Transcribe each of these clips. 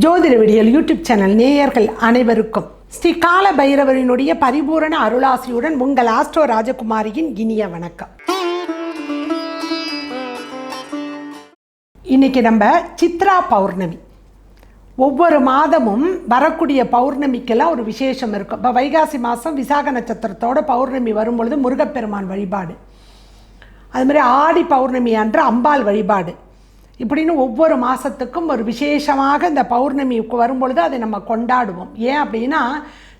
ஜோதிட விடியல் YouTube channel நேயர்கள் அனைவருக்கும் ஸ்ரீ கால பைரவரினுடைய பரிபூரண அருளாசியுடன் உங்கள் ஆஸ்ட்ரோ ராஜகுமாரியின் இனிய வணக்கம். இன்னைக்கு நம்ம சித்ரா பௌர்ணமி. ஒவ்வொரு மாதமும் வரக்கூடிய பௌர்ணமிக்கெல்லாம் ஒரு விசேஷம் இருக்கும். இப்போ வைகாசி மாதம் விசாக நட்சத்திரத்தோட பௌர்ணமி வரும்பொழுது முருகப்பெருமான் வழிபாடு. அது மாதிரி ஆடி பௌர்ணமி அன்று அம்பாள் வழிபாடு. இப்படின்னு ஒவ்வொரு மாதத்துக்கும் ஒரு விசேஷமாக இந்த பௌர்ணமி வரும்பொழுது அதை நம்ம கொண்டாடுவோம். ஏன் அப்படின்னா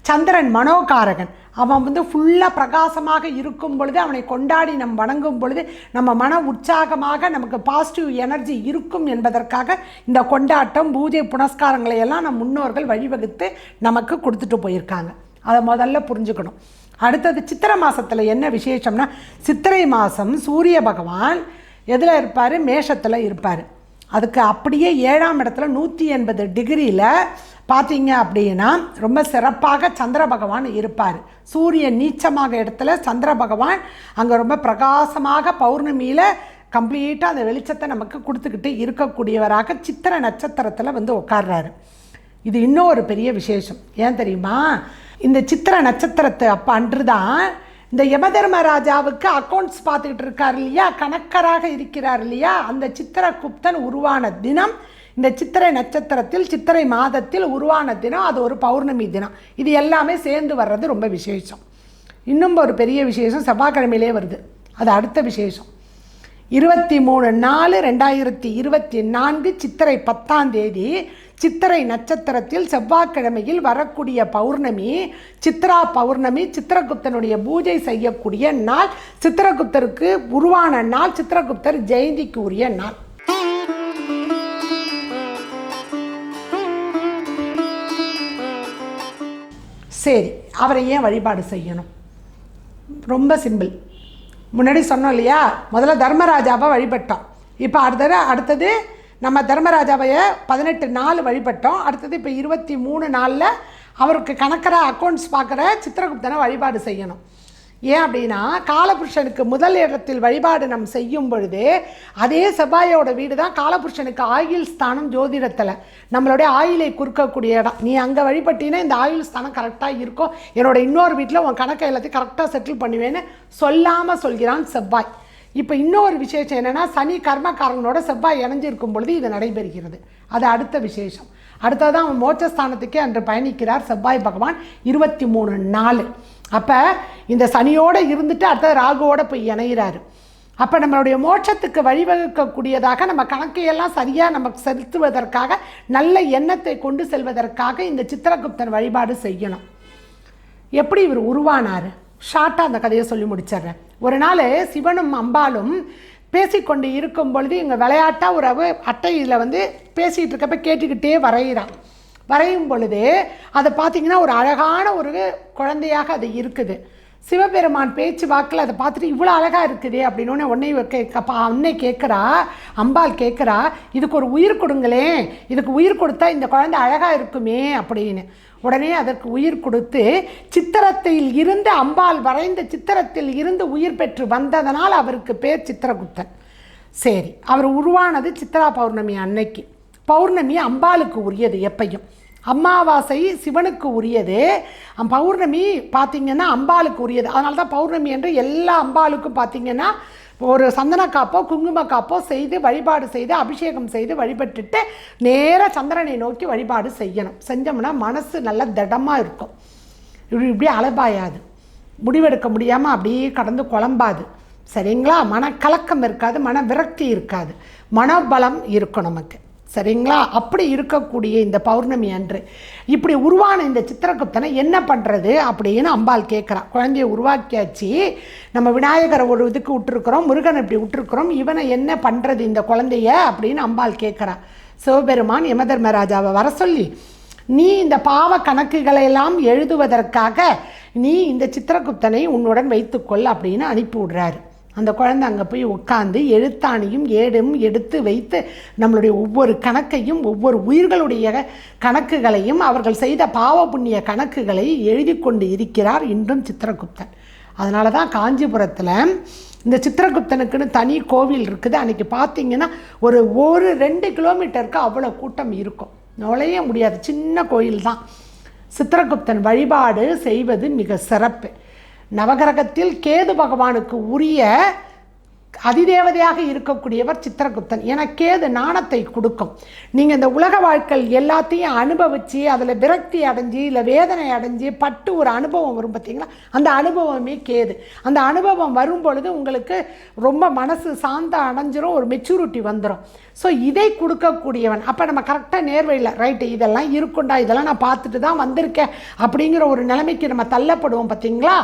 சந்திரன் மனோகாரகன். அவன் வந்து ஃபுல்லாக பிரகாசமாக இருக்கும் பொழுது அவனை கொண்டாடி நம் வணங்கும் பொழுது நம்ம மன உற்சாகமாக நமக்கு பாசிட்டிவ் எனர்ஜி இருக்கும் என்பதற்காக இந்த கொண்டாட்டம் பூஜை புனஸ்காரங்களை எல்லாம் நம் முன்னோர்கள் வழிவகுத்து நமக்கு கொடுத்துட்டு போயிருக்காங்க. அதை முதல்ல புரிஞ்சுக்கணும். அடுத்தது சித்திரை மாதத்தில் என்ன விசேஷம்னா சித்திரை மாதம் சூரிய பகவான் எதில் இருப்பார்? மேஷத்தில் இருப்பார். அதுக்கு அப்படியே ஏழாம் இடத்துல நூற்றி எண்பது டிகிரியில் பார்த்தீங்க அப்படின்னா ரொம்ப சிறப்பாக சந்திர பகவான் இருப்பார். சூரியன் நீச்சமாக இடத்துல சந்திர பகவான் அங்கே ரொம்ப பிரகாசமாக பௌர்ணமியில் கம்ப்ளீட்டாக அந்த வெளிச்சத்தை நமக்கு கொடுத்துக்கிட்டு இருக்கக்கூடியவராக சித்திர நட்சத்திரத்தில் வந்து உட்கார்றாரு இது இன்னும் ஒரு பெரிய விசேஷம். ஏன் தெரியுமா? இந்த சித்திர நட்சத்திரத்தை அப்போ அன்று தான் இந்த யமதர்மராஜாவுக்கு அக்கௌண்ட்ஸ் பார்த்துக்கிட்டு இருக்கார் இல்லையா? கணக்கராக இருக்கிறார் இல்லையா? அந்த சித்திரகுப்தன் உருவான தினம் இந்த சித்திரை நட்சத்திரத்தில் சித்திரை மாதத்தில் உருவான தினம் அது ஒரு பௌர்ணமி தினம். இது எல்லாமே சேர்ந்து வர்றது ரொம்ப விசேஷம். இன்னும் ஒரு பெரிய விசேஷம் செவ்வாய்க்கிழமையிலே வருது. அது அடுத்த விசேஷம். இருபத்தி மூணு நாலு ரெண்டாயிரத்தி இருபத்தி நான்கு சித்திரை பத்தாம் தேதி சித்திரை நட்சத்திரத்தில் செவ்வாய்க்கிழமையில் வரக்கூடிய பௌர்ணமி சித்ரா பௌர்ணமி சித்திரகுப்தனுடைய பூஜை செய்யக்கூடிய நாள் சித்திரகுப்தருக்கு உருவான நாள் சித்திரகுப்தர் ஜெயந்திக்கு உரிய நாள். சரி அவரை ஏன் வழிபாடு செய்யணும்? ரொம்ப சிம்பிள். முன்னாடி சொன்னோம் இல்லையா? முதல்ல தர்மராஜாவை வழிபட்டோம். இப்போ அடுத்தது அடுத்தது நம்ம தர்மராஜாவைய பதினெட்டு நாள் வழிபட்டோம். அடுத்தது இப்போ இருபத்தி மூணு நாளில் அவருக்கு கணக்கிற அக்கௌண்ட்ஸ் பார்க்குற சித்திரகுப்தனை வழிபாடு செய்யணும். ஏன் அப்படின்னா காலபுருஷனுக்கு முதல் இடத்தில் வழிபாடு நம் செய்யும் பொழுது அதே செவ்வாயோட வீடு தான் காலபுருஷனுக்கு ஆயுள் ஸ்தானம் ஜோதிடத்தில். நம்மளுடைய ஆயுளை குறுக்கக்கூடிய இடம். நீ அங்கே வழிபட்டீங்கன்னா இந்த ஆயுள் ஸ்தானம் கரெக்டாக இருக்கும். என்னோட இன்னொரு வீட்டில் உன் கணக்கை எல்லாத்தையும் கரெக்டாக செட்டில் பண்ணுவேன்னு சொல்லாமல் சொல்கிறான் செவ்வாய். இப்போ இன்னொரு விசேஷம் என்னென்னா சனி கர்மக்காரங்களோட செவ்வாய் இணைஞ்சிருக்கும் பொழுது இது நடைபெறுகிறது. அது அடுத்த விசேஷம். அடுத்ததான் அவன் மோட்சஸ்தானத்துக்கே அன்று பயணிக்கிறார் செவ்வாய் பகவான் இருபத்தி மூணு நாலு. அப்போ இந்த சனியோடு இருந்துட்டு அடுத்தது ராகுவோடு போய் இணைகிறாரு அப்போ நம்மளுடைய மோட்சத்துக்கு வழிவகுக்கக்கூடியதாக நம்ம கணக்கையெல்லாம் சரியாக நமக்கு செலுத்துவதற்காக நல்ல எண்ணத்தை கொண்டு செல்வதற்காக இந்த சித்திரகுப்தன் வழிபாடு செய்யணும். எப்படி இவர் உருவானார்? ஷார்ட்டாக அந்த கதையை சொல்லி முடிச்சிடுறேன். ஒரு நாள் சிவனும் அம்பாலும் பேசிக்கொண்டு இருக்கும் பொழுது இங்கே விளையாட்டாக ஒரு அட்டையில் வந்து பேசிகிட்டு இருக்கப்ப கேட்டுக்கிட்டே வரைகிறான் வரையும் பொழுது அதை பார்த்திங்கன்னா ஒரு அழகான ஒரு குழந்தையாக அது இருக்குது. சிவபெருமான் பேச்சு வாக்கில் அதை பார்த்துட்டு இவ்வளோ அழகாக இருக்குது அப்படின்னு உடனே கேட்கப்பா அன்னை கேட்குறா அம்பாள் கேட்குறா இதுக்கு ஒரு உயிர் கொடுங்களேன் இதுக்கு உயிர் கொடுத்தா இந்த குழந்தை அழகாக இருக்குமே அப்படின்னு. உடனே அதற்கு உயிர் கொடுத்து சித்திரத்தில் இருந்து அம்பாள் வரைந்த சித்திரத்தில் இருந்து உயிர் பெற்று வந்ததனால் அவருக்கு பேர் சித்திரகுப்தன். சரி அவர் உருவானது சித்ரா பௌர்ணமி அன்னைக்கு. பௌர்ணமி அம்பாளுக்கு உரியது எப்பையும். அமாவாசை சிவனுக்கு உரியது. பௌர்ணமி பார்த்திங்கன்னா அம்பாளுக்கு உரியது. அதனால தான் பௌர்ணமி என்று எல்லா அம்பாளுக்கும் பார்த்திங்கன்னா ஒரு சந்தன காப்போ குங்கும காப்போ செய்து வழிபாடு செய்து அபிஷேகம் செய்து வழிபட்டுட்டு நேராக சந்திரனை நோக்கி வழிபாடு செய்யணும். செஞ்சோம்னா மனசு நல்ல திடமாக இருக்கும். இப்படி இப்படி அலபாயாது. முடிவெடுக்க முடியாமல் அப்படியே கடந்து குழம்பாது. சரிங்களா? மனக்கலக்கம் இருக்காது மன விரக்தி இருக்காது. மனோபலம் இருக்கும் நமக்கு. சரிங்களா? அப்படி இருக்கக்கூடிய இந்த பௌர்ணமி அன்று. இப்படி உருவான இந்த சித்திரகுப்தனை என்ன பண்ணுறது அப்படின்னு அம்பாள் கேட்குறா. குழந்தைய உருவாக்கியாச்சு. நம்ம விநாயகரை ஒரு இதுக்கு விட்டுருக்குறோம் முருகன் இப்படி விட்டுருக்குறோம். இவனை என்ன பண்ணுறது இந்த குழந்தைய அப்படின்னு அம்பாள் கேட்குறா. சிவபெருமான் யமதர்மராஜாவை வர சொல்லி நீ இந்த பாவ கணக்குகளை எல்லாம் எழுதுவதற்காக நீ இந்த சித்திரகுப்தனை உன்னுடன் வைத்துக்கொள் அப்படின்னு அனுப்பி விடுறாரு அந்த குழந்தை அங்கே போய் உட்காந்து எழுத்தாணியும் ஏடும் எடுத்து வைத்து நம்மளுடைய ஒவ்வொரு கணக்கையும் ஒவ்வொரு உயிர்களுடைய கணக்குகளையும் அவர்கள் செய்த பாவ புண்ணிய கணக்குகளை எழுதி கொண்டு இருக்கிறார் இன்றும் சித்திரகுப்தன். அதனால தான் காஞ்சிபுரத்தில் இந்த சித்திரகுப்தனுக்குன்னு தனி கோவில் இருக்குது. அன்றைக்கி பார்த்தீங்கன்னா ஒரு ஒரு ரெண்டு கிலோமீட்டருக்கு அவ்வளோ கூட்டம் இருக்கும். நுழைய முடியாது. சின்ன கோயில் தான் சித்திரகுப்தன் வழிபாடு செய்வது மிக சிறப்பு. நவகிரகத்தில் கேது பகவானுக்கு உரிய அதிதேவதையாக இருக்கக்கூடியவர் சித்திரகுப்தன். ஏன்னா கேது நாணத்தை கொடுக்கும். நீங்கள் இந்த உலக வாழ்க்கை எல்லாத்தையும் அனுபவித்து அதில் விரக்தி அடைஞ்சு இல்லை வேதனை அடைஞ்சு பட்டு ஒரு அனுபவம் வரும் பார்த்தீங்களா? அந்த அனுபவமே கேது. அந்த அனுபவம் வரும் பொழுது உங்களுக்கு ரொம்ப மனசு சாந்த அடைஞ்சிரும் ஒரு மெச்சூரிட்டி வந்துடும் ஸோ இதை கொடுக்கக்கூடியவன். அப்போ நம்ம கரெக்டாக நேர்வழியில் ரைட்டு இதெல்லாம் இருக்குண்டா இதெல்லாம் நான் பார்த்துட்டு தான் வந்திருக்கேன். அப்படிங்கிற ஒரு நிலைமைக்கு நம்ம தள்ளப்படுவோம் பார்த்தீங்களா?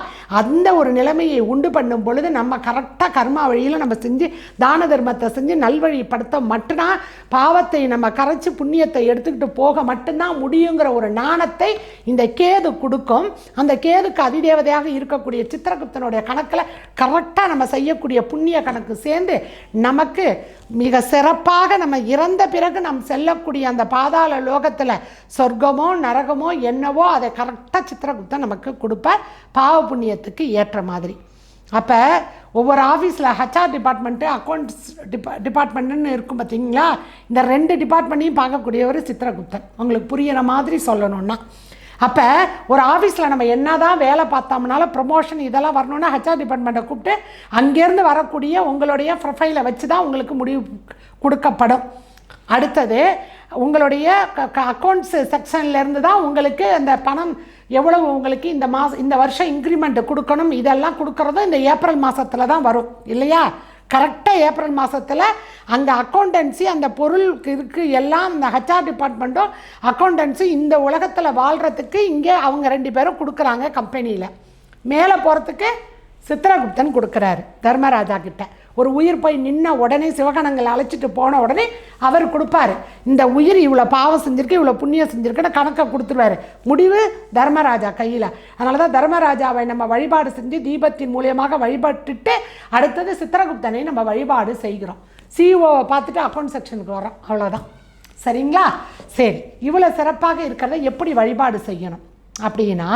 அந்த ஒரு நிலைமையை உண்டு பண்ணும் பொழுது நம்ம கரெக்டாக கர்மா வழியில் நம்ம செஞ்சு தான தர்மத்தை செஞ்சு நல்வழிப்படுத்த மட்டும்தான் பாவத்தை நம்ம கரைச்சி புண்ணியத்தை எடுத்துக்கிட்டு போக மட்டும்தான் முடியுங்கிற ஒரு நாணத்தை இந்த கேது கொடுக்கும். அந்த கேதுக்கு அதிதேவதையாக இருக்கக்கூடிய சித்திரகுப்தனுடைய கணக்கில் கரெக்டாக நம்ம செய்யக்கூடிய புண்ணிய கணக்கு சேர்ந்து நமக்கு மிக சிறப்பாக நம்ம இறந்த பிறகு நாம் செல்லக்கூடிய அந்த பாதாள லோகத்தில் சொர்க்கமோ நரகமோ என்னவோ அதை கரெக்டாக சித்திரகுப்தன் நமக்கு கொடுப்பார். பாவ புண்ணியத்துக்கு ஏற்ற மாதிரி. அப்போ ஒவ்வொரு ஆஃபீஸில் ஹச்ஆர் டிபார்ட்மெண்ட்டு அக்கௌண்ட்ஸ் டிபா டிபார்ட்மெண்ட்டுன்னு இருக்கும் பார்த்தீங்களா இந்த ரெண்டு டிபார்ட்மெண்ட்டையும் பார்க்கக்கூடியவர் சித்திரகுப்தன். உங்களுக்கு புரியிற மாதிரி சொல்லணும்னா. அப்போ ஒரு ஆஃபீஸில் நம்ம என்ன தான் வேலை பார்த்தோம்னால ப்ரொமோஷன் இதெல்லாம் வரணும்னா ஹச்ஆர் டிபார்ட்மெண்ட்டை கூப்பிட்டு அங்கேருந்து வரக்கூடிய உங்களுடைய ப்ரொஃபைலை வச்சு தான் உங்களுக்கு முடிவு கொடுக்கப்படும். அடுத்தது உங்களுடைய அக்கௌண்ட்ஸ் செக்ஷன்லேருந்து தான் உங்களுக்கு அந்த பணம் எவ்வளவு உங்களுக்கு இந்த மாதம் இந்த வருஷம் இன்க்ரிமெண்ட் கொடுக்கணும்? இதெல்லாம் கொடுக்குறதும் இந்த ஏப்ரல் மாதத்தில் தான் வரும். இல்லையா? கரெக்டாக ஏப்ரல் மாதத்தில் அந்த அக்கௌண்டன்சி அந்த பொருளுக்கு இருக்கு எல்லாம் இந்த ஹெச்ஆர் டிபார்ட்மெண்ட்டும் அக்கௌண்டன்சி இந்த உலகத்தில் வாழ்கிறதுக்கு இங்கே அவங்க ரெண்டு பேரும் கொடுக்குறாங்க கம்பெனியில் மேலே போகிறதுக்கு சித்திரகுப்தன் கொடுக்குறாரு தர்மராஜா கிட்ட. ஒரு உயிர் போய் நின்ன உடனே சிவகணங்களை அழைச்சிட்டு போன உடனே அவர் கொடுப்பாரு. இந்த உயிர் இவ்வளோ பாவம் செஞ்சிருக்கு இவ்வளோ புண்ணியம் செஞ்சிருக்குன்னு கணக்கை கொடுத்துருவாரு. முடிவு தர்மராஜா கையில். அதனால தான் தர்மராஜாவை நம்ம வழிபாடு செஞ்சு தீபத்தின் மூலியமாக வழிபட்டுட்டு அடுத்தது சித்திரகுப்தனை நம்ம வழிபாடு செய்கிறோம். சிஓவை பார்த்துட்டு அக்கௌண்ட் செக்ஷனுக்கு வரோம் அவ்வளோதான் சரிங்களா? சரி. இவ்வளோ சிறப்பாக இருக்கிறத எப்படி வழிபாடு செய்யணும்? அப்படின்னா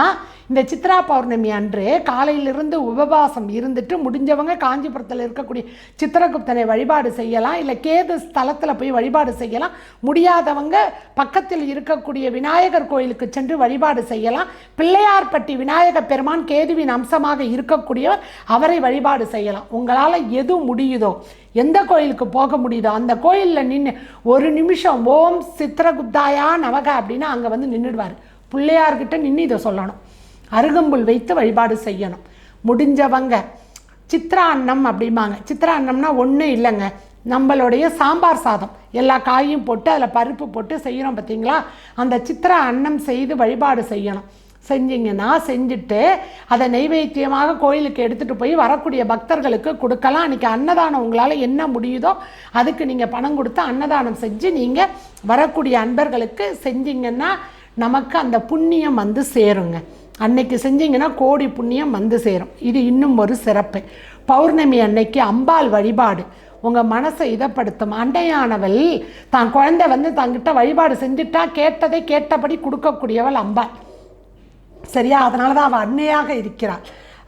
இந்த சித்ரா பௌர்ணமி அன்று காலையிலிருந்து உபவாசம் இருந்துட்டு முடிஞ்சவங்க காஞ்சிபுரத்தில் இருக்கக்கூடிய சித்திரகுப்தனை வழிபாடு செய்யலாம். இல்லை கேது ஸ்தலத்தில் போய் வழிபாடு செய்யலாம். முடியாதவங்க பக்கத்தில் இருக்கக்கூடிய விநாயகர் கோயிலுக்கு சென்று வழிபாடு செய்யலாம். பிள்ளையார்பட்டி விநாயக பெருமான் கேதுவின் அம்சமாக இருக்கக்கூடியவர் அவரை வழிபாடு செய்யலாம். உங்களால் எது முடியுதோ எந்த கோயிலுக்கு போக முடியுதோ அந்த கோயிலில் நின்று ஒரு நிமிஷம் ஓம் சித்திரகுப்தாயா நமக அப்படின்னா அங்கே வந்து நின்றுடுவார் பிள்ளையார்கிட்ட நின்று இதை சொல்லணும். அருகம்புல் வைத்து வழிபாடு செய்யணும். முடிஞ்சவங்க சித்ரா அன்னம் அப்படிம்பாங்க. சித்ரா அன்னம்னா ஒன்றும் இல்லைங்க. நம்மளுடைய சாம்பார் சாதம். எல்லா காயும் போட்டு அதில் பருப்பு போட்டு செய்கிறோம் பார்த்தீங்களா அந்த சித்ரா அன்னம் செய்து வழிபாடு செய்யணும். செஞ்சீங்கன்னா செஞ்சுட்டு அதை நெய்வேத்தியமாக கோயிலுக்கு எடுத்துகிட்டு போய் வரக்கூடிய பக்தர்களுக்கு கொடுக்கலாம். அன்றைக்கி அன்னதானம் உங்களால் என்ன முடியுதோ அதுக்கு நீங்கள் பணம் கொடுத்து அன்னதானம் செஞ்சு நீங்கள் வரக்கூடிய அன்பர்களுக்கு செஞ்சீங்கன்னா நமக்கு அந்த புண்ணியம் வந்து சேருங்க. அன்னைக்கு செஞ்சீங்கன்னா கோடி புண்ணியம் வந்து சேரும். இது இன்னும் ஒரு சிறப்பு. பௌர்ணமி அன்னைக்கு அம்பாள் வழிபாடு. உங்கள் மனசை இதப்படுத்தும். அண்டையானவள் தான் குழந்தை வந்து தங்கிட்ட வழிபாடு செஞ்சுட்டா கேட்டதை கேட்டபடி கொடுக்கக்கூடியவள் அம்பாள். சரியா? அதனால தான் அவள் அன்னையாக இருக்கிறாள்.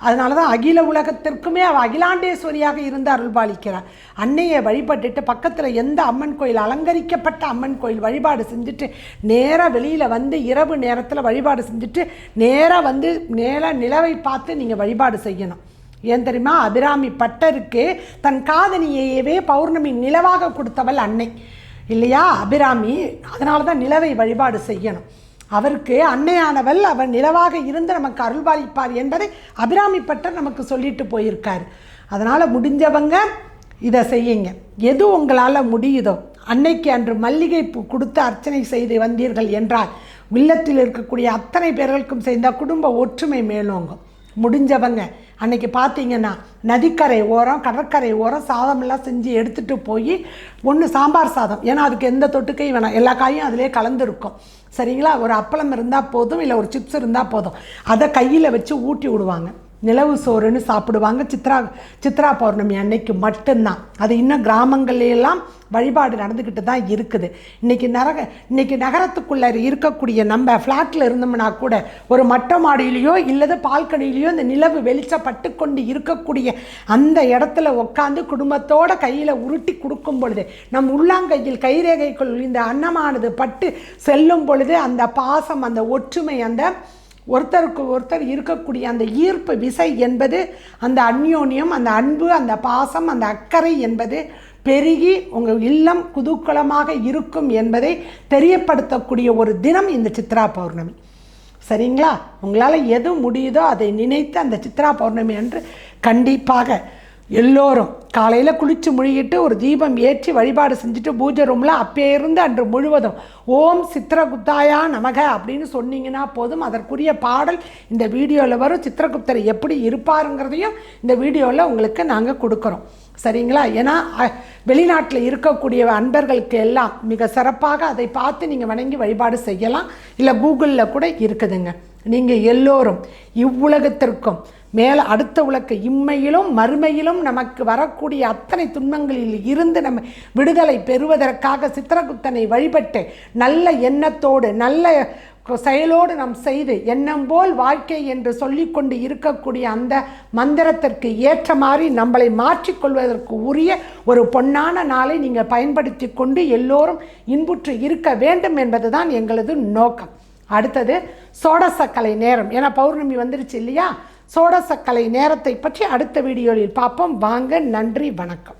அதனால தான் அகில உலகத்திற்குமே அவள் அகிலாண்டேஸ்வரியாக இருந்து அருள்பாலிக்கிறார். அன்னையை வழிபட்டுட்டு பக்கத்தில் எந்த அம்மன் கோயில் அலங்கரிக்கப்பட்ட அம்மன் கோயில் வழிபாடு செஞ்சுட்டு நேராக வெளியில் வந்து இரவு நேரத்தில் வழிபாடு செஞ்சுட்டு நேராக வந்து நேராக நிலவை பார்த்து நீங்கள் வழிபாடு செய்யணும். ஏன் தெரியுமா? அபிராமி பட்டருக்கு தன் காதனியையவே பௌர்ணமி நிலவாக கொடுத்தவள் அன்னை. இல்லையா? அபிராமி அதனால தான் நிலவை வழிபாடு செய்யணும். அவருக்கு அன்னையானவள் அவர் நிலவாக இருந்து நமக்கு அருள்பாலிப்பார் என்பதை அபிராமிப்பட்டர் நமக்கு சொல்லிட்டு போயிருக்கார். அதனால் முடிஞ்சவங்க இதை செய்யுங்க. எது உங்களால் முடியுதோ அன்னைக்கு அன்று மல்லிகை பூ கொடுத்து அர்ச்சனை செய்து வந்தீர்கள் என்றால் உள்ளத்தில் இருக்கக்கூடிய அத்தனை பேர்களுக்கும் சேர்ந்த குடும்ப ஒற்றுமை மேலோங்கும். முடிஞ்சவங்க அன்னைக்கு பார்த்தீங்கன்னா நதிக்கரை ஓரம் கடற்கரை ஓரம் சாதமெல்லாம் செஞ்சு எடுத்துகிட்டு போய் ஒன்று சாம்பார் சாதம். ஏன்னா அதுக்கு எந்த தொட்டுக்கையும் வேணாம். எல்லா காயும் அதிலே கலந்துருக்கும். சரிங்களா? ஒரு அப்பளம் இருந்தால் போதும் இல்லை ஒரு சிப்ஸ் இருந்தால் போதும். அதை கையில் வச்சு ஊட்டி விடுவாங்க. நிலவு சோறுன்னு சாப்பிடுவாங்க. சித்ரா சித்ரா பௌர்ணமி அன்னைக்கு மட்டும்தான். அது இன்னும் கிராமங்கள்லாம் வழிபாடு நடந்துக்கிட்டு தான் இருக்குது. இன்றைக்கி நரக இன்றைக்கி நகரத்துக்குள்ளே இருக்கக்கூடிய நம்ம ஃப்ளாட்டில் இருந்தோம்னா கூட ஒரு மட்ட மாடியிலையோ இல்லது பால்கனியிலையோ இந்த நிலவு வெளிச்சப்பட்டு கொண்டு இருக்கக்கூடிய அந்த இடத்துல உட்காந்து குடும்பத்தோட கையில் உருட்டி கொடுக்கும் பொழுது நம் உள்ளாங்கையில் கைரேகைக்குள் இந்த அன்னமானது பட்டு செல்லும் பொழுது அந்த பாசம் அந்த ஒற்றுமை அந்த ஒருத்தருக்கு ஒருத்தர் இருக்கக்கூடிய அந்த ஈர்ப்பு விசை என்பது அந்த அந்யோன்யம் அந்த அன்பு அந்த பாசம் அந்த அக்கறை என்பது பெருகி உங்கள் இல்லம் குதூக்கலமாக இருக்கும் என்பதை தெரியப்படுத்தக்கூடிய ஒரு தினம் இந்த சித்ரா பௌர்ணமி. சரிங்களா? உங்களால் எது முடியுதோ அதை நினைத்து அந்த சித்ரா பௌர்ணமி அன்று கண்டிப்பாக எல்லோரும் காலையில் குளித்து முழுகிட்டு ஒரு தீபம் ஏற்றி வழிபாடு செஞ்சுட்டு பூஜை ரூமில் அப்பே இருந்து அன்று முழுவதும் ஓம் சித்திரகுப்தாயா நமக அப்படின்னு சொன்னீங்கன்னா போதும். அதற்குரிய பாடல் இந்த வீடியோவில் வரும். சித்திரகுப்தர் எப்படி இருப்பாருங்கிறதையும் இந்த வீடியோவில் உங்களுக்கு நாங்கள் கொடுக்குறோம். சரிங்களா? ஏன்னா வெளிநாட்டில் இருக்கக்கூடிய அன்பர்களுக்கு எல்லாம் மிக சிறப்பாக அதை பார்த்து நீங்கள் வணங்கி வழிபாடு செய்யலாம். இல்லை கூகுளில் கூட இருக்குதுங்க. நீங்கள் எல்லோரும் இவ்வுலகத்திற்கும் மேலே அடுத்த உலக இம்மையிலும் மறுமையிலும் நமக்கு வரக்கூடிய அத்தனை துன்பங்களில் இருந்து நம்ம விடுதலை பெறுவதற்காக சித்திரகுப்தனை வழிபட்டு நல்ல எண்ணத்தோடு நல்ல செயலோடு நாம் செய்து எண்ணம் போல் வாழ்க்கை என்று சொல்லிக்கொண்டு இருக்கக்கூடிய அந்த மந்திரத்திற்கு ஏற்ற மாதிரி நம்மளை மாற்றிக்கொள்வதற்கு உரிய ஒரு பொன்னான நாளை நீங்கள் பயன்படுத்தி கொண்டு எல்லோரும் இன்புற்று இருக்க வேண்டும் என்பது தான் எங்களது நோக்கம். அடுத்தது சோடசக்கலை நேரம். ஏன்னா பௌர்ணமி வந்துருச்சு இல்லையா? சோடசக்கலை நேரத்தை பற்றி அடுத்த வீடியோவில் பார்ப்போம். வாங்க நன்றி வணக்கம்.